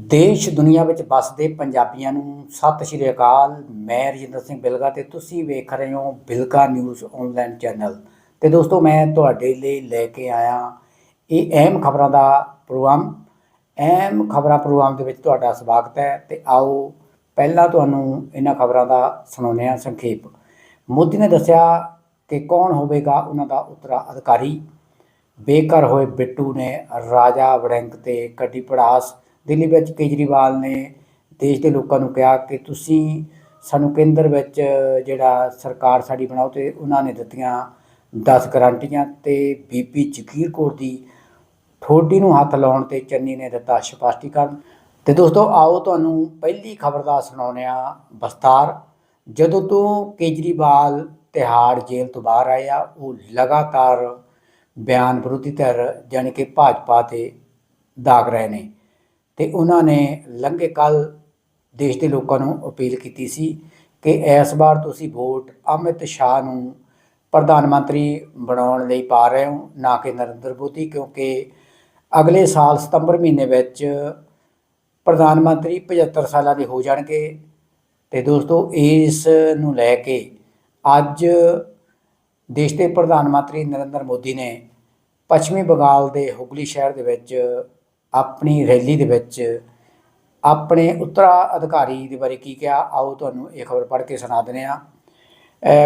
ਦੇਸ਼, ਦੁਨੀਆ ਵਿੱਚ ਵੱਸਦੇ ਪੰਜਾਬੀਆਂ ਨੂੰ ਸਤਿ ਸ਼੍ਰੀ ਅਕਾਲ। ਮੈਂ ਰਜਿੰਦਰ ਸਿੰਘ ਬਿਲਗਾ ਤੇ ਤੁਸੀਂ ਵੇਖ ਰਹੇ ਹੋ ਬਿਲਗਾ ਨਿਊਜ਼ ਆਨਲਾਈਨ ਚੈਨਲ। ਤੇ ਦੋਸਤੋ, ਮੈਂ ਤੁਹਾਡੇ ਲਈ ਲੈ ਕੇ ਆਇਆ ਇਹ ਅਹਿਮ ਖਬਰਾਂ ਦਾ ਪ੍ਰੋਗਰਾਮ। ਅਹਿਮ ਖਬਰਾਂ ਪ੍ਰੋਗਰਾਮ ਦੇ ਵਿੱਚ ਤੁਹਾਡਾ ਸਵਾਗਤ ਹੈ। ਤੇ ਆਓ ਪਹਿਲਾਂ ਤੁਹਾਨੂੰ ਇਹਨਾਂ ਖਬਰਾਂ ਦਾ ਸੁਣਾਉਂਦੇ ਹਾਂ ਸੰਖੇਪ। ਮੋਦੀ ਨੇ ਦੱਸਿਆ ਕਿ ਕੌਣ ਹੋਵੇਗਾ ਉਹਨਾਂ ਦਾ ਉੱਤਰਾਧਿਕਾਰੀ। ਬੇਘਰ ਹੋਏ ਬਿੱਟੂ ਨੇ ਰਾਜਾ ਵੜਿੰਗ ਤੇ ਕੱਢੀ ਪੜਾਸ। ਦਿੱਲੀ ਵਿੱਚ ਕੇਜਰੀਵਾਲ ਨੇ ਦੇਸ਼ ਦੇ ਲੋਕਾਂ ਨੂੰ ਕਿਹਾ ਕਿ ਤੁਸੀਂ ਸਾਨੂੰ ਕੇਂਦਰ ਵਿੱਚ ਜਿਹੜਾ ਸਰਕਾਰ ਸਾਡੀ ਬਣਾਓ ਤੇ ਉਹਨਾਂ ਨੇ ਦਿੱਤੀਆਂ 10 ਗਰੰਟੀਆਂ ਤੇ ਬੀਬੀ ਜਗੀਰ ਕੌਰ ਦੀ ਠੋਡੀ ਨੂੰ ਹੱਥ ਲਾਉਣ ਤੇ ਚੰਨੀ ਨੇ ਦਿੱਤਾ ਸਪਸ਼ਟੀਕਰਨ। ਤੇ ਦੋਸਤੋ, ਆਓ ਤੁਹਾਨੂੰ ਪਹਿਲੀ ਖਬਰ ਦਾ ਸੁਣਾਉਂਦੇ ਹਾਂ। ਬਸਤਾਰ ਜਦੋਂ ਤੋਂ ਕੇਜਰੀਵਾਲ ਤਿਹਾੜ ਜੇਲ੍ਹ ਤੋਂ ਬਾਹਰ ਆਇਆ ਉਹ ਲਗਾਤਾਰ ਬਿਆਨ ਵਿਰੋਧੀ ਧਿਰ ਜਾਣੀ ਕਿ ਭਾਜਪਾ ਤੇ ਦਾਗ ਰਹੇ ਨੇ। ਤੇ ਉਹਨਾਂ ਨੇ ਲੰਘੇ ਕੱਲ ਦੇਸ਼ ਦੇ ਲੋਕਾਂ ਨੂੰ ਅਪੀਲ ਕੀਤੀ ਸੀ ਕਿ ਇਸ ਵਾਰ ਤੁਸੀਂ ਵੋਟ ਅਮਿਤ ਸ਼ਾਹ ਨੂੰ ਪ੍ਰਧਾਨ ਮੰਤਰੀ ਬਣਾਉਣ ਲਈ ਪਾ ਰਹੇ ਹੋ, ਨਾ ਕਿ ਨਰਿੰਦਰ ਮੋਦੀ, ਕਿਉਂਕਿ ਅਗਲੇ ਸਾਲ ਸਤੰਬਰ ਮਹੀਨੇ ਵਿੱਚ ਪ੍ਰਧਾਨ ਮੰਤਰੀ 75 ਸਾਲਾਂ ਦੇ ਹੋ ਜਾਣਗੇ। ਤੇ ਦੋਸਤੋ, ਇਸ ਨੂੰ ਲੈ ਕੇ ਅੱਜ ਦੇਸ਼ ਦੇ ਪ੍ਰਧਾਨ ਮੰਤਰੀ ਨਰਿੰਦਰ ਮੋਦੀ ਨੇ ਪੱਛਮੀ ਬੰਗਾਲ ਦੇ ਹੁਗਲੀ ਸ਼ਹਿਰ ਦੇ ਵਿੱਚ ਆਪਣੀ ਰੈਲੀ ਦੇ ਵਿੱਚ ਆਪਣੇ ਉੱਤਰਾ ਅਧਿਕਾਰੀ ਦੇ ਬਾਰੇ ਕੀ ਕਿਹਾ, ਆਓ ਤੁਹਾਨੂੰ ਇਹ ਖਬਰ ਪੜ੍ਹ ਕੇ ਸੁਣਾ ਦਿੰਦੇ ਹਾਂ।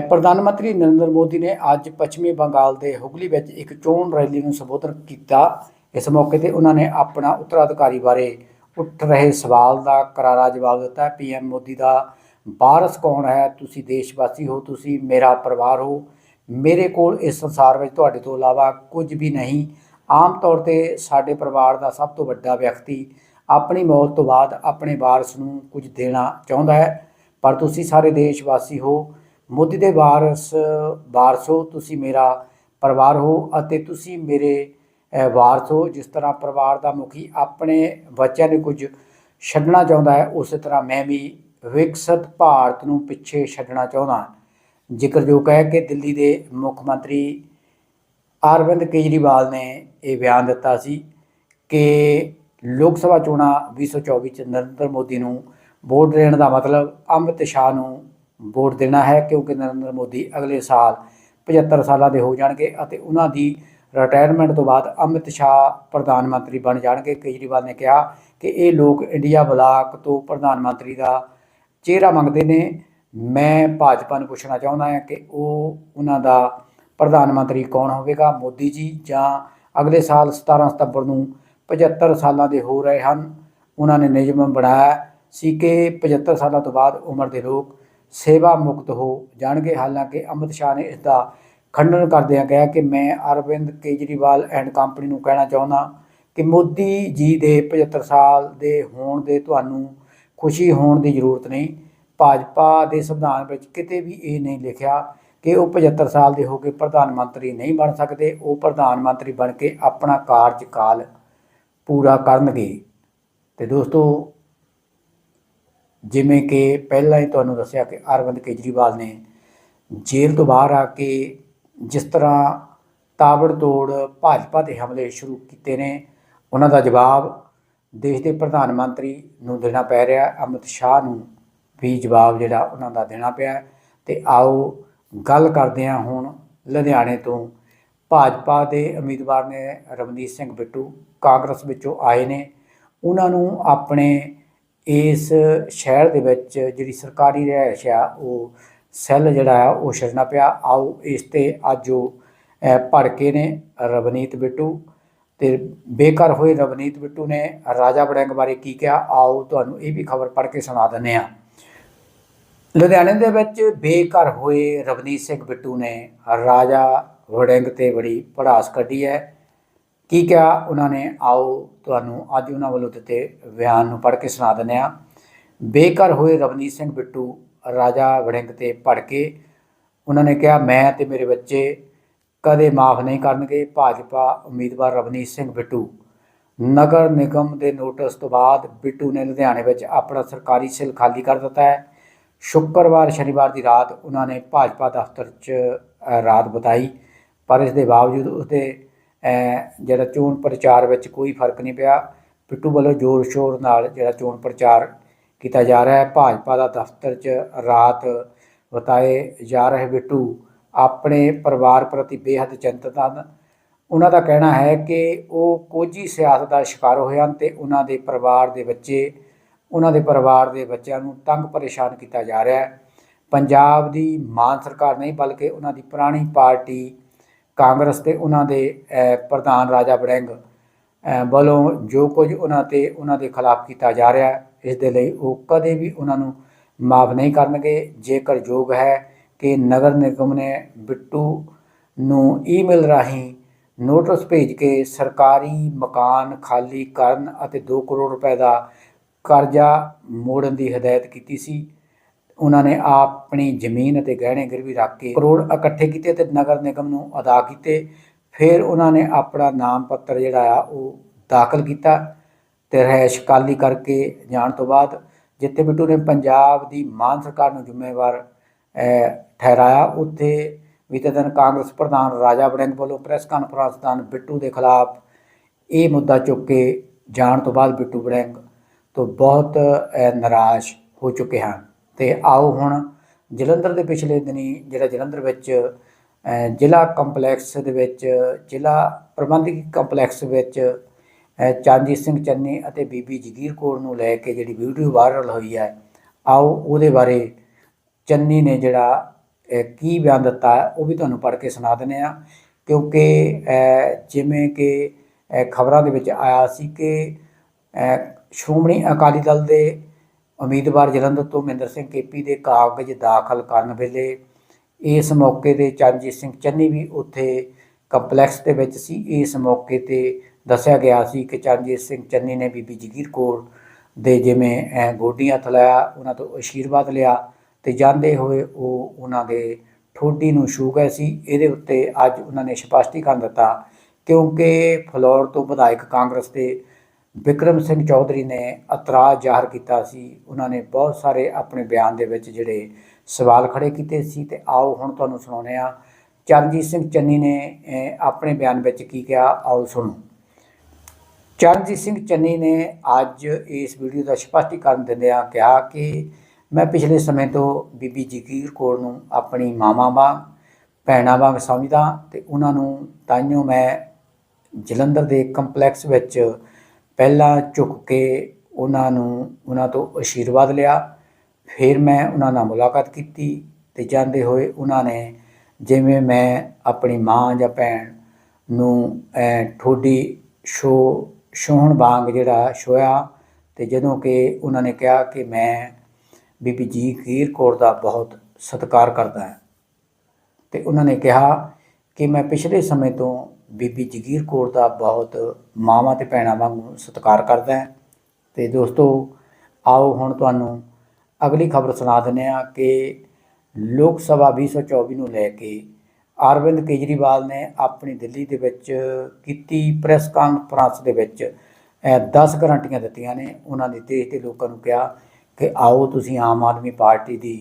ਪ੍ਰਧਾਨ ਮੰਤਰੀ ਨਰਿੰਦਰ ਮੋਦੀ ਨੇ ਅੱਜ ਪੱਛਮੀ ਬੰਗਾਲ ਦੇ ਹੁਗਲੀ ਵਿੱਚ ਇੱਕ ਚੋਣ ਰੈਲੀ ਨੂੰ ਸੰਬੋਧਨ ਕੀਤਾ। ਇਸ ਮੌਕੇ ਤੇ ਉਹਨਾਂ ਨੇ ਆਪਣਾ ਉੱਤਰਾਧਿਕਾਰੀ ਬਾਰੇ ਉੱਠ ਰਹੇ ਸਵਾਲ ਦਾ ਕਰਾਰਾ ਜਵਾਬ ਦਿੱਤਾ। ਪੀਐਮ ਮੋਦੀ ਦਾ ਵਾਰਸ ਕੌਣ ਹੈ? ਤੁਸੀਂ ਦੇਸ਼ ਵਾਸੀ ਹੋ, ਤੁਸੀਂ ਮੇਰਾ ਪਰਿਵਾਰ ਹੋ। ਮੇਰੇ ਕੋਲ ਇਸ ਸੰਸਾਰ ਵਿੱਚ ਤੁਹਾਡੇ ਤੋਂ ਇਲਾਵਾ ਕੁਝ ਵੀ ਨਹੀਂ। ਆਮ ਤੌਰ ਤੇ ਸਾਡੇ ਪਰਿਵਾਰ ਦਾ ਸਭ ਤੋਂ ਵੱਡਾ ਵਿਅਕਤੀ ਆਪਣੀ ਮੌਤ ਤੋਂ ਬਾਅਦ ਆਪਣੇ ਵਾਰਸ ਨੂੰ ਕੁਝ ਦੇਣਾ ਚਾਹੁੰਦਾ ਹੈ। ਪਰ ਤੁਸੀਂ ਸਾਰੇ ਦੇਸ਼ ਵਾਸੀ ਹੋ ਮੋਦੀ ਦੇ ਵਾਰਸ ਵਾਰਸ ਹੋ, ਤੁਸੀਂ ਮੇਰਾ ਪਰਿਵਾਰ ਹੋ ਅਤੇ ਤੁਸੀਂ ਮੇਰੇ ਵਾਰਸ ਹੋ। ਜਿਸ ਤਰ੍ਹਾਂ ਪਰਿਵਾਰ ਦਾ ਮੁਖੀ ਆਪਣੇ ਬੱਚਿਆਂ ਨੂੰ ਕੁਝ ਛੱਡਣਾ ਚਾਹੁੰਦਾ ਹੈ, ਉਸੇ ਤਰ੍ਹਾਂ ਮੈਂ ਵੀ ਵਿਕਸਿਤ ਭਾਰਤ ਨੂੰ ਪਿੱਛੇ ਛੱਡਣਾ ਚਾਹੁੰਦਾ ਜ਼ਿਕਰਯੋਗ ਹੈ ਕਿ ਦਿੱਲੀ ਦੇ ਮੁੱਖ ਮੰਤਰੀ ਅਰਵਿੰਦ ਕੇਜਰੀਵਾਲ ਨੇ ਇਹ ਬਿਆਨ ਦਿੱਤਾ ਸੀ ਕਿ ਲੋਕ ਸਭਾ ਚੋਣਾਂ 2024 ਚ ਨਰਿੰਦਰ ਮੋਦੀ ਨੂੰ ਵੋਟ ਦੇਣ ਦਾ ਮਤਲਬ ਅਮਿਤ ਸ਼ਾਹ ਨੂੰ ਵੋਟ ਦੇਣਾ ਹੈ, ਕਿਉਂਕਿ ਨਰਿੰਦਰ ਮੋਦੀ ਅਗਲੇ ਸਾਲ 75 ਸਾਲਾਂ ਦੇ ਹੋ ਜਾਣਗੇ ਅਤੇ ਉਹਨਾਂ ਦੀ ਰਿਟਾਇਰਮੈਂਟ ਤੋਂ ਬਾਅਦ ਅਮਿਤ ਸ਼ਾਹ ਪ੍ਰਧਾਨ ਮੰਤਰੀ ਬਣ ਜਾਣਗੇ। ਕੇਜਰੀਵਾਲ ਨੇ ਕਿਹਾ ਕਿ ਇਹ ਲੋਕ ਇੰਡੀਆ ਬਲਾਕ ਤੋਂ ਪ੍ਰਧਾਨ ਮੰਤਰੀ ਦਾ ਚਿਹਰਾ ਮੰਗਦੇ ਨੇ। ਮੈਂ ਭਾਜਪਾ ਨੂੰ ਪੁੱਛਣਾ ਚਾਹੁੰਦਾ ਹਾਂ ਕਿ ਉਹ ਉਹਨਾਂ ਦਾ ਪ੍ਰਧਾਨ ਮੰਤਰੀ ਕੌਣ ਹੋਵੇਗਾ? ਮੋਦੀ ਜੀ ਜਾਂ ਅਗਲੇ ਸਾਲ 17 ਸਤੰਬਰ ਨੂੰ 75 ਸਾਲਾਂ ਦੇ ਹੋ ਰਹੇ ਹਨ। ਉਹਨਾਂ ਨੇ ਨਿਯਮ ਬਣਾਇਆ ਸੀ ਕਿ 75 ਸਾਲਾਂ ਤੋਂ ਬਾਅਦ ਉਮਰ ਦੇ ਲੋਕ ਸੇਵਾ ਮੁਕਤ ਹੋ ਜਾਣਗੇ। ਹਾਲਾਂਕਿ ਅਮਿਤ ਸ਼ਾਹ ਨੇ ਇਸ ਦਾ ਖੰਡਨ ਕਰਦਿਆਂ ਕਿਹਾ ਕਿ ਮੈਂ ਅਰਵਿੰਦ ਕੇਜਰੀਵਾਲ ਐਂਡ ਕੰਪਨੀ ਨੂੰ ਕਹਿਣਾ ਚਾਹੁੰਦਾ ਕਿ ਮੋਦੀ ਜੀ ਦੇ 75 ਸਾਲ ਦੇ ਹੋਣ ਦੇ ਤੁਹਾਨੂੰ ਖੁਸ਼ੀ ਹੋਣ ਦੀ ਜ਼ਰੂਰਤ ਨਹੀਂ। ਭਾਜਪਾ ਦੇ ਸੰਵਿਧਾਨ ਵਿੱਚ ਕਿਤੇ ਵੀ ਇਹ ਨਹੀਂ ਲਿਖਿਆ ਕਿ ਉਹ 75 ਸਾਲ ਦੇ ਹੋ ਕੇ ਪ੍ਰਧਾਨ ਮੰਤਰੀ ਨਹੀਂ ਬਣ ਸਕਦੇ, ਉਹ ਪ੍ਰਧਾਨ ਮੰਤਰੀ ਬਣ ਕੇ ਆਪਣਾ ਕਾਰਜਕਾਲ ਪੂਰਾ ਕਰਨਗੇ। ਤੇ ਦੋਸਤੋ, ਜਿਵੇਂ ਕਿ ਪਹਿਲਾਂ ਹੀ ਤੁਹਾਨੂੰ ਦੱਸਿਆ ਕਿ ਅਰਵਿੰਦ ਕੇਜਰੀਵਾਲ ਨੇ ਜੇਲ੍ਹ ਤੋਂ ਬਾਹਰ ਆ ਕੇ ਜਿਸ ਤਰ੍ਹਾਂ ਤਾਬੜਤੋੜ ਭਾਜਪਾ ਦੇ ਹਮਲੇ ਸ਼ੁਰੂ ਕੀਤੇ ਨੇ, ਉਹਨਾਂ ਦਾ ਜਵਾਬ ਦੇਸ਼ ਦੇ ਪ੍ਰਧਾਨ ਮੰਤਰੀ ਨੂੰ ਦੇਣਾ ਪੈ ਰਿਹਾ, ਅਮਿਤ ਸ਼ਾਹ ਨੂੰ ਵੀ ਜਵਾਬ ਜਿਹੜਾ ਉਹਨਾਂ ਦਾ ਦੇਣਾ ਪਿਆ। ਤੇ ਆਓ ਗੱਲ ਕਰਦੇ ਹਾਂ ਹੁਣ ਲੁਧਿਆਣੇ ਤੋਂ। ਭਾਜਪਾ ਦੇ ਉਮੀਦਵਾਰ ਨੇ ਰਵਨੀਤ ਸਿੰਘ ਬਿੱਟੂ ਕਾਂਗਰਸ ਵਿੱਚੋਂ ਆਏ ਨੇ। ਉਹਨਾਂ ਨੂੰ ਆਪਣੇ ਇਸ ਸ਼ਹਿਰ ਦੇ ਵਿੱਚ ਜਿਹੜੀ ਸਰਕਾਰੀ ਰਿਹਾਇਸ਼ ਆ, ਉਹ ਸੈੱਲ ਜਿਹੜਾ ਆ, ਉਹ ਛੱਡਣਾ ਪਿਆ। ਆਓ ਇਸ ਤੇ ਅੱਜ ਉਹ ਭੜਕੇ ਨੇ ਰਵਨੀਤ ਬਿੱਟੂ ਤੇ ਬੇਘਰ ਹੋਏ ਰਵਨੀਤ ਬਿੱਟੂ ਨੇ ਰਾਜਾ ਵੜਿੰਗ ਬਾਰੇ ਕੀ ਕਿਹਾ? ਆਓ ਤੁਹਾਨੂੰ ਇਹ ਵੀ ਖਬਰ ਪੜ੍ਹ ਕੇ ਸੁਣਾ ਦਿੰਦੇ ਹਾਂ। ਲੁਧਿਆਣੇ ਦੇ ਵਿੱਚ ਬੇਘਰ ਹੋਏ ਰਵਨੀਤ ਸਿੰਘ ਬਿੱਟੂ ਨੇ ਰਾਜਾ ਵੜਿੰਗ ਤੇ ਬੜੀ ਪੜਾਸ ਕੱਢੀ ਹੈ। ਕੀ ਕਿਹਾ? ਉਹਨਾਂ ਨੇ, ਆਓ, ਤੁਹਾਨੂੰ ਅੱਜ ਉਹਨਾਂ ਵੱਲੋਂ ਦਿੱਤੇ ਬਿਆਨ ਨੂੰ ਪੜ੍ਹ ਕੇ ਸੁਣਾ ਦਿੰਦੇ ਹਾਂ। ਬੇਘਰ ਹੋਏ ਰਵਨੀਤ ਸਿੰਘ ਬਿੱਟੂ ਰਾਜਾ ਵੜਿੰਗ ਤੇ ਭੜਕੇ ਉਹਨਾਂ ਨੇ ਕਿਹਾ, ਮੈਂ ਤੇ ਮੇਰੇ ਬੱਚੇ ਕਦੇ ਮਾਫ ਨਹੀਂ ਕਰਨਗੇ। ਭਾਜਪਾ ਉਮੀਦਵਾਰ ਰਵਨੀਤ ਸਿੰਘ ਬਿੱਟੂ, ਨਗਰ ਨਿਗਮ ਦੇ ਨੋਟਿਸ ਤੋਂ ਬਾਅਦ ਬਿੱਟੂ ਨੇ ਲੁਧਿਆਣੇ ਵਿੱਚ ਆਪਣਾ ਸਰਕਾਰੀ ਸਿਲ ਖਾਲੀ ਕਰ ਦਿੱਤਾ ਹੈ। ਸ਼ੁੱਕਰਵਾਰ, ਸ਼ਨੀਵਾਰ ਦੀ ਰਾਤ ਉਹਨਾਂ ਨੇ ਭਾਜਪਾ ਦਫ਼ਤਰ 'ਚ ਰਾਤ ਬਿਤਾਈ। ਪਰ ਇਸ ਦੇ ਬਾਵਜੂਦ ਉਸਦੇ ਜਿਹੜਾ ਚੋਣ ਪ੍ਰਚਾਰ ਵਿੱਚ ਕੋਈ ਫ਼ਰਕ ਨਹੀਂ ਪਿਆ। ਬਿੱਟੂ ਵੱਲੋਂ ਜ਼ੋਰ ਸ਼ੋਰ ਨਾਲ ਜਿਹੜਾ ਚੋਣ ਪ੍ਰਚਾਰ ਕੀਤਾ ਜਾ ਰਿਹਾ ਹੈ, ਭਾਜਪਾ ਦਾ ਦਫ਼ਤਰ 'ਚ ਰਾਤ ਬਿਤਾਏ ਜਾ ਰਹੇ ਬਿੱਟੂ ਆਪਣੇ ਪਰਿਵਾਰ ਪ੍ਰਤੀ ਬੇਹੱਦ ਚਿੰਤਤ ਹਨ। ਉਹਨਾਂ ਦਾ ਕਹਿਣਾ ਹੈ ਕਿ ਉਹ ਕੋਝੀ ਸਿਆਸਤ ਦਾ ਸ਼ਿਕਾਰ ਹੋਏ ਹਨ ਤੇ ਉਹਨਾਂ ਦੇ ਪਰਿਵਾਰ ਦੇ ਬੱਚੇ ਉਹਨਾਂ ਦੇ ਪਰਿਵਾਰ ਦੇ ਬੱਚਿਆਂ ਨੂੰ ਤੰਗ ਪਰੇਸ਼ਾਨ ਕੀਤਾ ਜਾ ਰਿਹਾ ਹੈ। ਪੰਜਾਬ ਦੀ ਮਾਨ ਸਰਕਾਰ ਨਹੀਂ, ਬਲਕਿ ਉਹਨਾਂ ਦੀ ਪੁਰਾਣੀ ਪਾਰਟੀ ਕਾਂਗਰਸ ਤੇ ਉਹਨਾਂ ਦੇ ਪ੍ਰਧਾਨ ਰਾਜਾ ਬੜਿੰਗ ਵੱਲੋਂ ਜੋ ਕੁਝ ਉਹਨਾਂ ਤੇ ਉਹਨਾਂ ਦੇ ਖਿਲਾਫ ਕੀਤਾ ਜਾ ਰਿਹਾ ਹੈ, ਇਸ ਦੇ ਲਈ ਉਹ ਕਦੇ ਵੀ ਉਹਨਾਂ ਨੂੰ ਮਾਫ ਨਹੀਂ ਕਰਨਗੇ। ਜੇਕਰ ਯੋਗ ਹੈ ਕਿ ਨਗਰ ਨਿਗਮ ਨੇ ਬਿੱਟੂ ਨੂੰ ਈਮੇਲ ਰਾਹੀਂ ਨੋਟਿਸ ਭੇਜ ਕੇ ਸਰਕਾਰੀ ਮਕਾਨ ਖਾਲੀ ਕਰਨ ਅਤੇ 2 ਕਰੋੜ ਰੁਪਏ ਦਾ ਕਰਜ਼ਾ ਮੋੜਨ ਦੀ ਹਦਾਇਤ ਕੀਤੀ ਸੀ। ਉਹਨਾਂ ਨੇ ਆਪਣੀ ਜ਼ਮੀਨ ਅਤੇ ਗਹਿਣੇ ਗਿਰਵੀ ਰੱਖ ਕੇ ਕਰੋੜ ਇਕੱਠੇ ਕੀਤੇ ਤੇ ਨਗਰ ਨਿਗਮ ਨੂੰ ਅਦਾ ਕੀਤੇ। ਫਿਰ ਉਹਨਾਂ ਨੇ ਆਪਣਾ ਨਾਮ ਪੱਤਰ ਜਿਹੜਾ ਆ ਉਹ ਦਾਖਲ ਕੀਤਾ ਤੇ ਰਹਿਸ਼ ਕਾਲੀ ਕਰਕੇ ਜਾਣ ਤੋਂ ਬਾਅਦ ਜਿੱਥੇ ਬਿੱਟੂ ਨੇ ਪੰਜਾਬ ਦੀ ਮਾਨ ਸਰਕਾਰ ਨੂੰ ਜ਼ਿੰਮੇਵਾਰ ਠਹਿਰਾਇਆ, ਉੱਥੇ ਬੀਤੇ ਦਿਨ ਕਾਂਗਰਸ ਪ੍ਰਧਾਨ ਰਾਜਾ ਵੜਿੰਗ ਵੱਲੋਂ ਪ੍ਰੈਸ ਕਾਨਫਰੰਸ ਦੌਰਾਨ ਬਿੱਟੂ ਦੇ ਖਿਲਾਫ ਇਹ ਮੁੱਦਾ ਚੁੱਕ ਕੇ ਜਾਣ ਤੋਂ ਬਾਅਦ ਬਿੱਟੂ ਵੜਿੰਗ ਤੋਂ ਬਹੁਤ ਨਿਰਾਸ਼ ਹੋ ਚੁੱਕੇ ਹਨ ਤੇ ਆਓ ਹੁਣ ਜਲੰਧਰ ਦੇ ਪਿਛਲੇ ਦਿਨੀ ਜਿਹੜਾ ਜਲੰਧਰ ਵਿੱਚ ਜ਼ਿਲ੍ਹਾ ਕੰਪਲੈਕਸ ਦੇ ਵਿੱਚ ਜ਼ਿਲ੍ਹਾ ਪ੍ਰਬੰਧਕੀ ਕੰਪਲੈਕਸ ਵਿੱਚ ਅਹ, ਚਰਨਜੀਤ ਸਿੰਘ ਚੰਨੀ ਅਤੇ ਬੀਬੀ ਜਗੀਰ ਕੌਰ ਨੂੰ ਲੈ ਕੇ ਜਿਹੜੀ ਵੀਡੀਓ ਵਾਇਰਲ ਹੋਈ ਹੈ ਆਓ ਉਹਦੇ ਬਾਰੇ ਚੰਨੀ ਨੇ ਜਿਹੜਾ ਕੀ ਬਿਆਨ ਦਿੱਤਾ ਉਹ ਵੀ ਤੁਹਾਨੂੰ ਪੜ੍ਹ ਕੇ ਸੁਣਾ ਦਿੰਦੇ ਆ ਕਿਉਂਕਿ ਜਿਵੇਂ ਕਿ ਖਬਰਾਂ ਦੇ ਵਿੱਚ ਆਇਆ ਸੀ ਕਿ ਸ਼੍ਰੋਮਣੀ ਅਕਾਲੀ ਦਲ ਦੇ ਉਮੀਦਵਾਰ ਜਲੰਧਰ ਤੋਂ ਮਹਿੰਦਰ ਸਿੰਘ ਕੇਪੀ ਦੇ ਕਾਗਜ਼ ਦਾਖਲ ਕਰਨ ਵੇਲੇ ਇਸ ਮੌਕੇ ਤੇ ਚਰਨਜੀਤ ਸਿੰਘ ਚੰਨੀ ਵੀ ਉੱਥੇ ਕੰਪਲੈਕਸ ਦੇ ਵਿੱਚ ਸੀ। ਇਸ ਮੌਕੇ ਤੇ ਦੱਸਿਆ ਗਿਆ ਸੀ ਕਿ ਚਰਨਜੀਤ ਸਿੰਘ ਚੰਨੀ ਨੇ ਬੀਬੀ ਜਗੀਰ ਕੌਰ ਦੇ ਜਿਵੇਂ ਗੋਡੀਆਂ ਹੱਥ ਲਾਇਆ ਉਹਨਾਂ ਤੋਂ ਆਸ਼ੀਰਵਾਦ ਲਿਆ ਤੇ ਜਾਂਦੇ ਹੋਏ ਉਹ ਉਹਨਾਂ ਦੇ ਠੋਡੀ ਨੂੰ ਛੂ ਗਏ ਸੀ। ਇਹਦੇ ਉੱਤੇ ਅੱਜ ਉਹਨਾਂ ਨੇ ਸਪਸ਼ਟੀਕਰਨ ਦਿੱਤਾ, ਕਿਉਂਕਿ ਫਲੋਰ ਤੋਂ ਵਿਧਾਇਕ ਕਾਂਗਰਸ ਦੇ ਵਿਕਰਮ ਸਿੰਘ ਚੌਧਰੀ ਨੇ ਇਤਰਾਜ਼ ਜ਼ਾਹਰ ਕੀਤਾ ਸੀ। ਉਹਨਾਂ ਨੇ ਬਹੁਤ ਸਾਰੇ ਆਪਣੇ ਬਿਆਨ ਦੇ ਵਿੱਚ ਜਿਹੜੇ ਸਵਾਲ ਖੜੇ ਕੀਤੇ ਸੀ ਤੇ ਆਓ ਹੁਣ ਤੁਹਾਨੂੰ ਸੁਣਾਉਂਦੇ ਆ ਚਰਨਜੀਤ ਸਿੰਘ ਚੰਨੀ ਨੇ ਆਪਣੇ ਬਿਆਨ ਵਿੱਚ ਕੀ ਕਿਹਾ? ਆਓ ਸੁਣੋ। ਚਰਨਜੀਤ ਸਿੰਘ ਚੰਨੀ ਨੇ ਅੱਜ ਇਸ ਵੀਡੀਓ ਦਾ ਸਪਸ਼ਟੀਕਰਨ ਦਿੰਦਿਆਂ ਕਿਹਾ ਕਿ ਮੈਂ ਪਿਛਲੇ ਸਮੇਂ ਤੋਂ ਬੀਬੀ ਜਗੀਰ ਕੌਰ ਨੂੰ ਆਪਣੀ ਮਾਵਾਂ ਵਾਂਗ, ਭੈਣਾਂ ਵਾਂਗ ਸਮਝਦਾ ਤੇ ਉਹਨਾਂ ਨੂੰ ਤਾਈਓ ਮੈਂ ਜਲੰਧਰ ਦੇ ਕੰਪਲੈਕਸ ਵਿੱਚ ਪਹਿਲਾਂ ਝੁੱਕ ਕੇ ਉਹਨਾਂ ਨੂੰ ਉਹਨਾਂ ਤੋਂ ਆਸ਼ੀਰਵਾਦ ਲਿਆ। ਫਿਰ ਮੈਂ ਉਹਨਾਂ ਨਾਲ ਮੁਲਾਕਾਤ ਕੀਤੀ ਤੇ ਜਾਂਦੇ ਹੋਏ ਉਹਨਾਂ ਨੇ ਜਿਵੇਂ ਮੈਂ ਆਪਣੀ ਮਾਂ ਜਾਂ ਭੈਣ ਨੂੰ ਅਹ, ਠੋਡੀ ਸ਼ੋ ਛੋਹਣ ਵਾਂਗ ਜਿਹੜਾ ਛੋਇਆ ਤੇ ਜਦੋਂ ਕਿ ਉਹਨਾਂ ਨੇ ਕਿਹਾ ਕਿ ਮੈਂ ਬੀਬੀ ਜੀ ਖੀਰ ਕੌਰ ਦਾ ਬਹੁਤ ਸਤਿਕਾਰ ਕਰਦਾ ਹਾਂ। ਤੇ ਉਹਨਾਂ ਨੇ ਕਿਹਾ ਕਿ ਮੈਂ ਪਿਛਲੇ ਸਮੇਂ ਤੋਂ ਬੀਬੀ ਜਗੀਰ ਕੌਰ ਦਾ ਬਹੁਤ ਮਾਵਾਂ ਤੇ ਭੈਣਾਂ ਵਾਂਗੂ ਸਤਿਕਾਰ ਕਰਦਾ ਹਾਂ। ਤੇ ਦੋਸਤੋ, ਆਓ ਹੁਣ ਤੁਹਾਨੂੰ ਅਗਲੀ ਖਬਰ ਸੁਣਾ ਦਿੰਦੇ ਹਾਂ ਕਿ ਲੋਕ ਸਭਾ 2024 ਨੂੰ ਲੈ ਕੇ ਅਰਵਿੰਦ ਕੇਜਰੀਵਾਲ ਨੇ ਆਪਣੀ ਦਿੱਲੀ ਦੇ ਵਿੱਚ ਕੀਤੀ ਪ੍ਰੈਸ ਕਾਨਫਰੰਸ ਦੇ ਵਿੱਚ 10 ਗਰੰਟੀਆਂ ਦਿੱਤੀਆਂ ਨੇ। ਉਹਨਾਂ ਨੇ ਦੇਸ਼ ਦੇ ਲੋਕਾਂ ਨੂੰ ਕਿਹਾ ਕਿ ਆਓ ਤੁਸੀਂ ਆਮ ਆਦਮੀ ਪਾਰਟੀ ਦੀ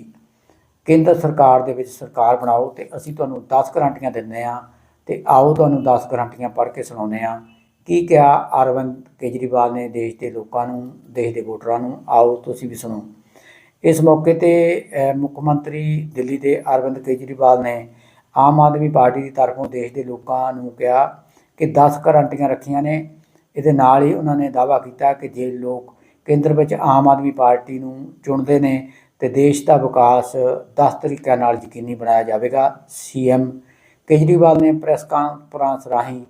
ਕੇਂਦਰ ਸਰਕਾਰ ਦੇ ਵਿੱਚ ਸਰਕਾਰ ਬਣਾਓ ਤੇ ਅਸੀਂ ਤੁਹਾਨੂੰ 10 ਗਰੰਟੀਆਂ ਦਿੰਦੇ ਆ ਤੇ ਆਓ ਤੁਹਾਨੂੰ 10 ਗਰੰਟੀਆਂ ਪੜ੍ਹ ਕੇ ਸੁਣਾਉਂਦੇ ਆ ਕੀ ਕਿਹਾ ਅਰਵਿੰਦ ਕੇਜਰੀਵਾਲ ਨੇ ਦੇਸ਼ ਦੇ ਲੋਕਾਂ ਨੂੰ, ਦੇਸ਼ ਦੇ ਵੋਟਰਾਂ ਨੂੰ? ਆਓ ਤੁਸੀਂ ਵੀ ਸੁਣੋ। ਇਸ ਮੌਕੇ ਤੇ ਮੁੱਖ ਮੰਤਰੀ ਦਿੱਲੀ ਦੇ ਅਰਵਿੰਦ ਕੇਜਰੀਵਾਲ ਨੇ ਆਮ ਆਦਮੀ ਪਾਰਟੀ ਦੀ ਤਰਫੋਂ ਦੇਸ਼ ਦੇ ਲੋਕਾਂ ਨੂੰ ਕਿਹਾ ਕਿ 10 ਗਰੰਟੀਆਂ ਰੱਖੀਆਂ ਨੇ। ਇਹਦੇ ਨਾਲ ਹੀ ਉਹਨਾਂ ਨੇ ਦਾਅਵਾ ਕੀਤਾ ਕਿ ਜੇ ਲੋਕ ਕੇਂਦਰ ਵਿੱਚ ਆਮ ਆਦਮੀ ਪਾਰਟੀ ਨੂੰ ਚੁਣਦੇ ਨੇ, ਤੇ ਦੇਸ਼ ਦਾ ਵਿਕਾਸ 10 ਤਰੀਕਿਆਂ ਨਾਲ ਯਕੀਨੀ ਬਣਾਇਆ ਜਾਵੇਗਾ। ਸੀਐਮ ਕੇਜਰੀਵਾਲ ਨੇ ਪ੍ਰੈਸ ਕਾਨਫਰੰਸ ਰਾਹੀਂ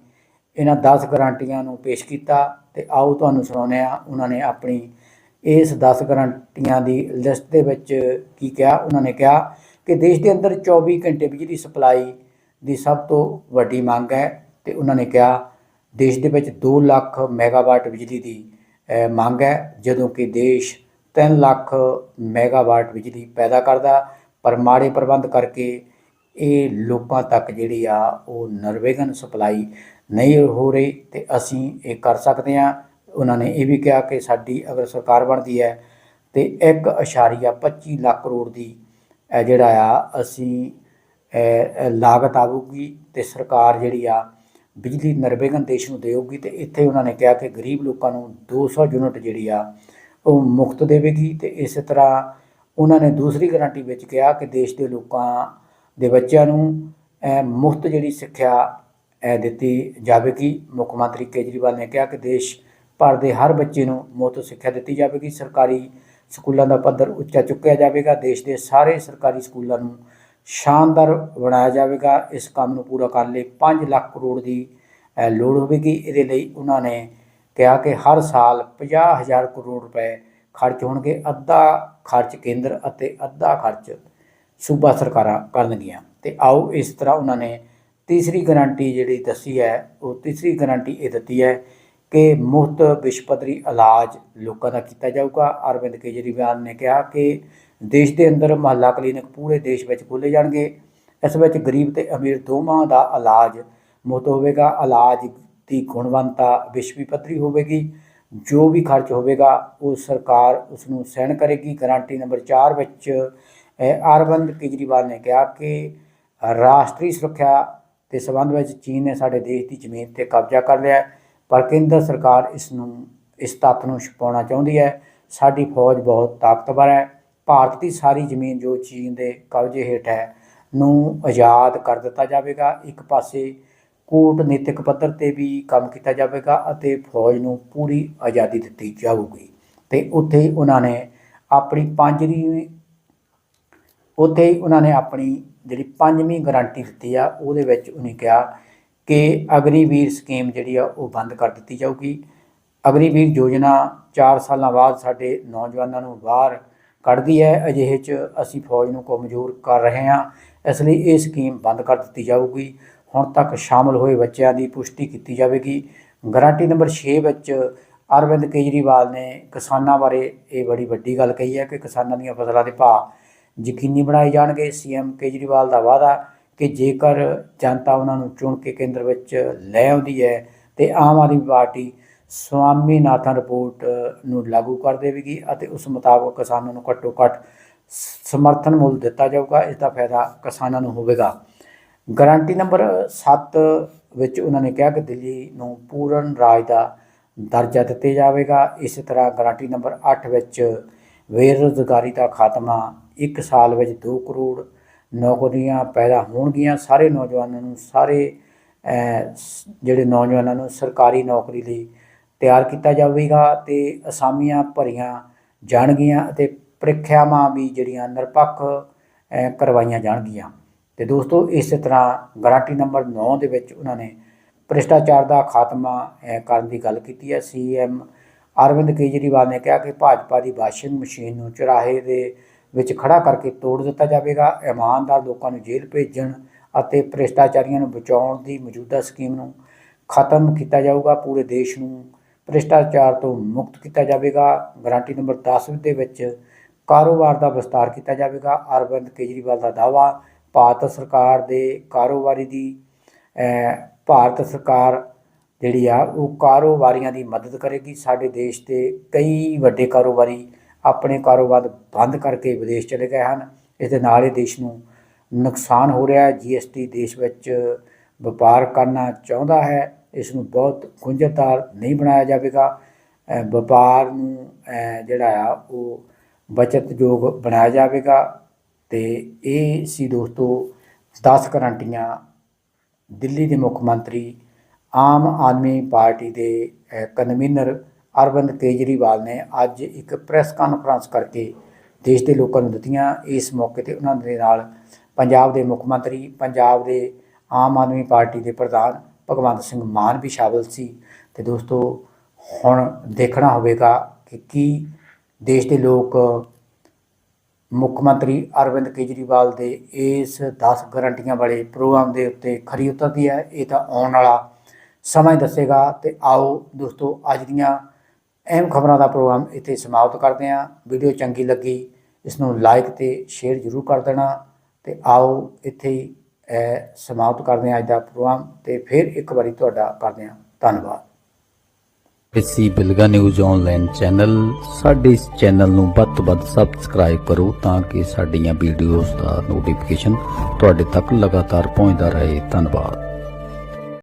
ਇਹਨਾਂ 10 ਗਰੰਟੀਆਂ ਨੂੰ ਪੇਸ਼ ਕੀਤਾ ਤੇ ਆਓ ਤੁਹਾਨੂੰ ਸੁਣਾਉਂਦੇ ਆ ਉਹਨਾਂ ਨੇ ਆਪਣੀ ਇਸ 10 ਗਰੰਟੀਆਂ ਦੀ ਲਿਸਟ ਦੇ ਵਿੱਚ ਕੀ ਕਿਹਾ, ਉਹਨਾਂ ਨੇ ਕਿਹਾ ਕਿ ਦੇਸ਼ ਦੇ ਅੰਦਰ 24 ਘੰਟੇ ਬਿਜਲੀ ਸਪਲਾਈ ਦੀ ਸਭ ਤੋਂ ਵੱਡੀ ਮੰਗ ਹੈ ਤੇ ਉਹਨਾਂ ਨੇ ਕਿਹਾ ਦੇਸ਼ ਦੇ ਵਿੱਚ 2 ਲੱਖ ਮੈਗਾਵਾਟ ਬਿਜਲੀ ਦੀ ਮੰਗ ਹੈ, ਜਦੋਂ ਕਿ ਦੇਸ਼ 3 ਲੱਖ ਮੈਗਾਵਾਟ ਬਿਜਲੀ ਪੈਦਾ ਕਰਦਾ ਪਰ ਮਾੜੇ ਪ੍ਰਬੰਧ ਕਰਕੇ ਇਹ ਲੋਕਾਂ ਤੱਕ ਜਿਹੜੀ ਆ ਉਹ ਨਿਰਵਿਘਨ ਸਪਲਾਈ ਨਹੀਂ ਹੋ ਰਹੀ ਤੇ ਅਸੀਂ ਇਹ ਕਰ ਸਕਦੇ ਹਾਂ। ਉਹਨਾਂ ਨੇ ਇਹ ਵੀ ਕਿਹਾ ਕਿ ਸਾਡੀ ਅਗਰ ਸਰਕਾਰ ਬਣਦੀ ਹੈ ਤੇ 1.25 ਲੱਖ ਕਰੋੜ ਦੀ ਜਿਹੜਾ ਆ, ਅਸੀਂ ਲਾਗਤ ਆਊਗੀ ਤੇ ਸਰਕਾਰ ਜਿਹੜੀ ਆ, ਬਿਜਲੀ ਨਿਰਵਿਘਨ ਦੇਸ਼ ਨੂੰ ਦੇਊਗੀ ਤੇ ਇੱਥੇ ਉਹਨਾਂ ਨੇ ਕਿਹਾ ਕਿ ਗਰੀਬ ਲੋਕਾਂ ਨੂੰ 200 ਯੂਨਿਟ ਜਿਹੜੀ ਆ, ਉਹ ਮੁਫਤ ਦੇਵੇਗੀ ਤੇ ਇਸੇ ਤਰ੍ਹਾਂ ਉਹਨਾਂ ਨੇ ਦੂਸਰੀ ਗਾਰੰਟੀ ਵਿੱਚ ਕਿਹਾ ਕਿ ਦੇਸ਼ ਦੇ ਲੋਕਾਂ, ਦੇ ਬੱਚਿਆਂ ਨੂੰ ਮੁਫਤ ਜਿਹੜੀ ਸਿੱਖਿਆ ਦਿੱਤੀ ਜਾਵੇਗੀ ਮੁੱਖ ਮੰਤਰੀ ਕੇਜਰੀਵਾਲ ਨੇ ਕਿਹਾ ਕਿ ਦੇਸ਼ ਭਰ ਦੇ ਹਰ ਬੱਚੇ ਨੂੰ ਮੁਫਤ ਸਿੱਖਿਆ ਦਿੱਤੀ ਜਾਵੇਗੀ। ਸਰਕਾਰੀ ਸਕੂਲਾਂ ਦਾ ਪੱਧਰ ਉੱਚਾ ਚੁੱਕਿਆ ਜਾਵੇਗਾ। ਦੇਸ਼ ਦੇ ਸਾਰੇ ਸਰਕਾਰੀ ਸਕੂਲਾਂ ਨੂੰ ਸ਼ਾਨਦਾਰ ਬਣਾਇਆ ਜਾਵੇਗਾ। ਇਸ ਕੰਮ ਨੂੰ ਪੂਰਾ ਕਰਨ ਲਈ 5 ਲੱਖ ਕਰੋੜ ਦੀ ਲੋੜ ਹੋਵੇਗੀ। ਇਹਦੇ ਲਈ ਉਹਨਾਂ ਨੇ ਕਿਹਾ ਕਿ ਹਰ ਸਾਲ 50000 ਕਰੋੜ ਰੁਪਏ ਖਰਚ ਹੋਣਗੇ। ਅੱਧਾ ਖਰਚ ਕੇਂਦਰ ਅਤੇ ਅੱਧਾ ਖਰਚ ਸੂਬਾ ਸਰਕਾਰਾਂ ਕਰਨਗੀਆਂ। ਤੇ ਆਓ ਇਸ ਤਰ੍ਹਾਂ ਉਹਨਾਂ ਨੇ ਤੀਸਰੀ ਗਾਰੰਟੀ ਜਿਹੜੀ ਦੱਸੀ ਹੈ, ਉਹ ਤੀਸਰੀ ਗਾਰੰਟੀ ਇਹ ਦਿੱਤੀ ਹੈ ਕਿ ਮੁਫਤ ਵਿਸ਼ਵ ਪੱਧਰੀ ਇਲਾਜ ਲੋਕਾਂ ਦਾ ਕੀਤਾ ਜਾਊਗਾ। ਅਰਵਿੰਦ ਕੇਜਰੀਵਾਲ ਨੇ ਕਿਹਾ ਕਿ ਦੇਸ਼ ਦੇ ਅੰਦਰ ਮੁਹੱਲਾ ਕਲੀਨਿਕ ਪੂਰੇ ਦੇਸ਼ ਵਿੱਚ ਖੋਲ੍ਹੇ ਜਾਣਗੇ। ਇਸ ਵਿੱਚ ਗਰੀਬ ਤੇ ਅਮੀਰ ਦੋਵਾਂ ਦਾ ਇਲਾਜ ਮੁਫਤ ਹੋਵੇਗਾ। ਇਲਾਜ ਦੀ ਗੁਣਵੰਤਾ ਵਿਸ਼ਵੀ ਪੱਧਰੀ ਹੋਵੇਗੀ। ਜੋ ਵੀ ਖਰਚ ਹੋਵੇਗਾ, ਉਹ ਸਰਕਾਰ ਉਸ ਨੂੰ ਸਹਿਣ ਕਰੇਗੀ। ਗਾਰੰਟੀ ਨੰਬਰ 4 ਵਿੱਚ ਅਰਵਿੰਦ ਕੇਜਰੀਵਾਲ ਨੇ ਕਿਹਾ ਕਿ ਰਾਸ਼ਟਰੀ ਸੁਰੱਖਿਆ ਦੇ ਸੰਬੰਧ ਵਿੱਚ ਚੀਨ ਨੇ ਸਾਡੇ ਦੇਸ਼ ਦੀ ਜ਼ਮੀਨ ਤੇ ਕਬਜ਼ਾ ਕਰ ਲਿਆ ਹੈ। ਪਰ ਕੇਂਦਰ ਸਰਕਾਰ ਇਸ ਨੂੰ, ਇਸ ਤੱਥ ਨੂੰ ਛੁਪਾਉਣਾ ਚਾਹੁੰਦੀ ਹੈ। ਸਾਡੀ ਫੌਜ ਬਹੁਤ ਤਾਕਤਵਰ ਹੈ। ਭਾਰਤ ਦੀ ਸਾਰੀ ਜ਼ਮੀਨ ਜੋ ਚੀਨ ਦੇ ਕਬਜ਼ੇ ਹੇਠ ਹੈ, ਨੂੰ ਆਜ਼ਾਦ ਕਰ ਦਿੱਤਾ ਜਾਵੇਗਾ। ਇੱਕ ਪਾਸੇ ਕੂਟਨੀਤਿਕ ਪੱਧਰ ਤੇ ਵੀ ਕੰਮ ਕੀਤਾ ਜਾਵੇਗਾ ਅਤੇ ਫੌਜ ਨੂੰ ਪੂਰੀ ਆਜ਼ਾਦੀ ਦਿੱਤੀ ਜਾਊਗੀ। ਤੇ ਉੱਥੇ ਉਹਨਾਂ ਨੇ ਆਪਣੀ ਪੰਜਵੀਂ ਉੱਥੇ ਹੀ ਉਹਨਾਂ ਨੇ ਆਪਣੀ ਜਿਹੜੀ ਪੰਜਵੀਂ ਗਾਰੰਟੀ ਦਿੱਤੀ ਆ, ਉਹਦੇ ਵਿੱਚ ਉਹਨੇ ਕਿਹਾ ਕਿ ਅਗਨੀਵੀਰ ਸਕੀਮ ਜਿਹੜੀ ਆ, ਉਹ ਬੰਦ ਕਰ ਦਿੱਤੀ ਜਾਊਗੀ। ਅਗਨੀਵੀਰ ਯੋਜਨਾ 4 ਸਾਲਾਂ ਬਾਅਦ ਸਾਡੇ ਨੌਜਵਾਨਾਂ ਨੂੰ ਬਾਹਰ ਕੱਢਦੀ ਹੈ। ਅਜਿਹੇ 'ਚ ਅਸੀਂ ਫੌਜ ਨੂੰ ਕਮਜ਼ੋਰ ਕਰ ਰਹੇ ਹਾਂ। ਇਸ ਲਈ ਇਹ ਸਕੀਮ ਬੰਦ ਕਰ ਦਿੱਤੀ ਜਾਊਗੀ। ਹੁਣ ਤੱਕ ਸ਼ਾਮਲ ਹੋਏ ਬੱਚਿਆਂ ਦੀ ਪੁਸ਼ਟੀ ਕੀਤੀ ਜਾਵੇਗੀ। ਗਾਰੰਟੀ ਨੰਬਰ 6 ਵਿੱਚ ਅਰਵਿੰਦ ਕੇਜਰੀਵਾਲ ਨੇ ਕਿਸਾਨਾਂ ਬਾਰੇ ਇਹ ਬੜੀ ਵੱਡੀ ਗੱਲ ਕਹੀ ਹੈ ਕਿ ਕਿਸਾਨਾਂ ਦੀਆਂ ਫਸਲਾਂ ਦੇ ਭਾਅ ਯਕੀਨੀ ਬਣਾਏ ਜਾਣਗੇ, ਸੀਐਮ ਕੇਜਰੀਵਾਲ ਦਾ ਵਾਅਦਾ ਕਿ ਜੇਕਰ ਜਨਤਾ ਉਹਨਾਂ ਨੂੰ ਚੁਣ ਕੇ ਕੇਂਦਰ ਵਿੱਚ ਲੈ ਆਉਂਦੀ ਹੈ ਤੇ ਆਮ ਆਦਮੀ ਪਾਰਟੀ ਸਵਾਮੀਨਾਥਨ ਰਿਪੋਰਟ ਨੂੰ ਲਾਗੂ ਕਰ ਦੇਵੇਗੀ ਅਤੇ ਉਸ ਮੁਤਾਬਕ ਕਿਸਾਨਾਂ ਨੂੰ ਘੱਟੋ ਘੱਟ ਸਮਰਥਨ ਮੁੱਲ ਦਿੱਤਾ ਜਾਊਗਾ, ਇਸ ਦਾ ਫਾਇਦਾ ਕਿਸਾਨਾਂ ਨੂੰ ਹੋਵੇਗਾ। ਗਾਰੰਟੀ ਨੰਬਰ 7 ਵਿੱਚ ਉਹਨਾਂ ਨੇ ਕਿਹਾ ਕਿ ਦਿੱਲੀ ਨੂੰ ਪੂਰਨ ਰਾਜ ਦਾ ਦਰਜਾ ਦਿੱਤੇ ਜਾਵੇਗਾ। ਇਸੇ ਤਰ੍ਹਾਂ ਗਾਰੰਟੀ ਨੰਬਰ 8 ਵਿੱਚ ਬੇਰੁਜ਼ਗਾਰੀ ਦਾ ਖਾਤਮਾ 1 ਸਾਲ ਵਿੱਚ 2 ਕਰੋੜ ਨੌਕਰੀਆਂ ਪੈਦਾ ਹੋਣਗੀਆਂ। ਸਾਰੇ ਨੌਜਵਾਨਾਂ ਨੂੰ ਸਾਰੇ ਜਿਹੜੇ ਨੌਜਵਾਨਾਂ ਨੂੰ ਸਰਕਾਰੀ ਨੌਕਰੀ ਲਈ ਤਿਆਰ ਕੀਤਾ ਜਾਵੇਗਾ ਤੇ ਅਸਾਮੀਆਂ ਭਰੀਆਂ ਜਾਣਗੀਆਂ ਅਤੇ ਪ੍ਰੀਖਿਆਵਾਂ ਵੀ ਜਿਹੜੀਆਂ ਨਿਰਪੱਖ ਕਰਵਾਈਆਂ ਜਾਣਗੀਆਂ। ਤੇ ਦੋਸਤੋ, ਇਸੇ ਤਰ੍ਹਾਂ ਗਾਰੰਟੀ ਨੰਬਰ 9 ਦੇ ਵਿੱਚ ਉਹਨਾਂ ਨੇ ਭ੍ਰਿਸ਼ਟਾਚਾਰ ਦਾ ਖਾਤਮਾ ਕਰਨ ਦੀ ਗੱਲ ਕੀਤੀ ਹੈ। ਸੀਐਮ ਅਰਵਿੰਦ ਕੇਜਰੀਵਾਲ ਨੇ ਕਿਹਾ ਕਿ ਭਾਜਪਾ ਦੀ ਵਾਸ਼ਿੰਗ ਮਸ਼ੀਨ ਨੂੰ ਚੁਰਾਹੇ ਦੇ ਵਿੱਚ ਖੜਾ ਕਰਕੇ ਤੋੜ ਦਿੱਤਾ ਜਾਵੇਗਾ। ਇਮਾਨਦਾਰ ਲੋਕਾਂ ਨੂੰ ਜੇਲ੍ਹ ਭੇਜਣ ਅਤੇ ਭ੍ਰਿਸ਼ਟਾਚਾਰੀਆਂ ਨੂੰ ਬਚਾਉਣ ਦੀ ਮੌਜੂਦਾ ਸਕੀਮ ਨੂੰ ਖਤਮ ਕੀਤਾ ਜਾਊਗਾ। ਪੂਰੇ ਦੇਸ਼ ਨੂੰ ਭ੍ਰਿਸ਼ਟਾਚਾਰ ਤੋਂ ਮੁਕਤ ਕੀਤਾ ਜਾਵੇਗਾ। ਗਾਰੰਟੀ ਨੰਬਰ 10 ਦੇ ਵਿੱਚ ਕਾਰੋਬਾਰ ਦਾ ਵਿਸਤਾਰ ਕੀਤਾ ਜਾਵੇਗਾ। ਅਰਵਿੰਦ ਕੇਜਰੀਵਾਲ ਦਾ ਦਾਅਵਾ, ਭਾਰਤ ਸਰਕਾਰ ਦੇ ਕਾਰੋਬਾਰੀ ਦੀ ਭਾਰਤ ਸਰਕਾਰ ਜਿਹੜੀ ਆ, ਉਹ ਕਾਰੋਬਾਰੀਆਂ ਦੀ ਮਦਦ ਕਰੇਗੀ। ਸਾਡੇ ਦੇਸ਼ ਦੇ ਕਈ ਵੱਡੇ ਕਾਰੋਬਾਰੀ ਆਪਣੇ ਕਾਰੋਬਾਰ ਬੰਦ ਕਰਕੇ ਵਿਦੇਸ਼ ਚਲੇ ਗਏ ਹਨ। ਇਸ ਦੇ ਨਾਲ ਹੀ ਦੇਸ਼ ਨੂੰ ਨੁਕਸਾਨ ਹੋ ਰਿਹਾ ਹੈ। ਜੀਐਸਟੀ ਦੇਸ਼ ਵਿੱਚ ਵਪਾਰ ਕਰਨਾ ਚਾਹੁੰਦਾ ਹੈ। ਇਸ ਨੂੰ ਬਹੁਤ ਗੁੰਝਲਦਾਰ ਨਹੀਂ ਬਣਾਇਆ ਜਾਵੇਗਾ। ਵਪਾਰ ਨੂੰ ਜਿਹੜਾ ਆ, ਉਹ ਬਚਤਯੋਗ ਬਣਾਇਆ ਜਾਵੇਗਾ। ਤੇ ਇਹ ਸੀ ਦੋਸਤੋ 10 ਗਰੰਟੀਆਂ ਦਿੱਲੀ ਦੇ ਮੁੱਖ ਮੰਤਰੀ ਆਮ ਆਦਮੀ ਪਾਰਟੀ ਦੇ ਕਨਵੀਨਰ ਅਰਵਿੰਦ ਕੇਜਰੀਵਾਲ ਨੇ ਅੱਜ ਇੱਕ ਪ੍ਰੈਸ ਕਾਨਫਰੰਸ ਕਰਕੇ ਦੇਸ਼ ਦੇ ਲੋਕਾਂ ਨੂੰ ਦਿੱਤੀਆਂ। ਇਸ ਮੌਕੇ ਤੇ ਉਹਨਾਂ ਦੇ ਨਾਲ ਪੰਜਾਬ ਦੇ ਮੁੱਖ ਮੰਤਰੀ, ਪੰਜਾਬ ਦੇ ਆਮ ਆਦਮੀ ਪਾਰਟੀ ਦੇ ਪ੍ਰਧਾਨ ਭਗਵੰਤ ਸਿੰਘ ਮਾਨ ਵੀ ਸ਼ਾਮਲ ਸੀ। ਤੇ ਦੋਸਤੋ, ਹੁਣ ਦੇਖਣਾ ਹੋਵੇਗਾ ਕਿ ਕੀ ਦੇਸ਼ ਦੇ ਲੋਕ ਮੁੱਖ ਮੰਤਰੀ ਅਰਵਿੰਦ ਕੇਜਰੀਵਾਲ ਦੇ ਇਸ 10 ਗਰੰਟੀਆਂ ਵਾਲੇ ਪ੍ਰੋਗਰਾਮ ਦੇ ਉੱਤੇ ਖਰੀ ਉਤਰਦੀ ਹੈ। ਇਹ ਤਾਂ ਆਉਣ ਵਾਲਾ ਸਮਾਂ ਦੱਸੇਗਾ। ਤੇ ਆਓ ਦੋਸਤੋ, ਅੱਜ ਦੀਆਂ ਅਹਿਮ ਖਬਰਾਂ ਦਾ ਪ੍ਰੋਗਰਾਮ ਇੱਥੇ ਸਮਾਪਤ ਕਰਦੇ ਹਾਂ। ਵੀਡੀਓ ਚੰਗੀ ਲੱਗੀ ਇਸ ਨੂੰ ਲਾਈਕ ਤੇ ਸ਼ੇਅਰ ਜ਼ਰੂਰ ਕਰ ਦੇਣਾ ਤੇ ਆਓ ਇੱਥੇ ਹੀ ਸਮਾਪਤ ਕਰਦੇ ਹਾਂ ਅੱਜ ਦਾ ਪ੍ਰੋਗਰਾਮ ਤੇ ਫਿਰ ਇੱਕ ਵਾਰੀ ਤੁਹਾਡਾ ਕਰਦੇ ਹਾਂ। ਧੰਨਵਾਦ। ਇਸੀ ਬਿਲਗਾ ਨਿਊਜ਼ ਆਨਲਾਈਨ ਚੈਨਲ, ਸਾਡੇ ਇਸ ਚੈਨਲ ਨੂੰ ਵੱਧ ਤੋਂ ਵੱਧ ਸਬਸਕ੍ਰਾਈਬ ਕਰੋ ਤਾਂ ਕਿ ਸਾਡੀਆਂ ਵੀਡੀਓਜ਼ ਦਾ ਨੋਟੀਫਿਕੇਸ਼ਨ ਤੁਹਾਡੇ ਤੱਕ ਲਗਾਤਾਰ ਪਹੁੰਚਦਾ ਰਹੇ। ਧੰਨਵਾਦ।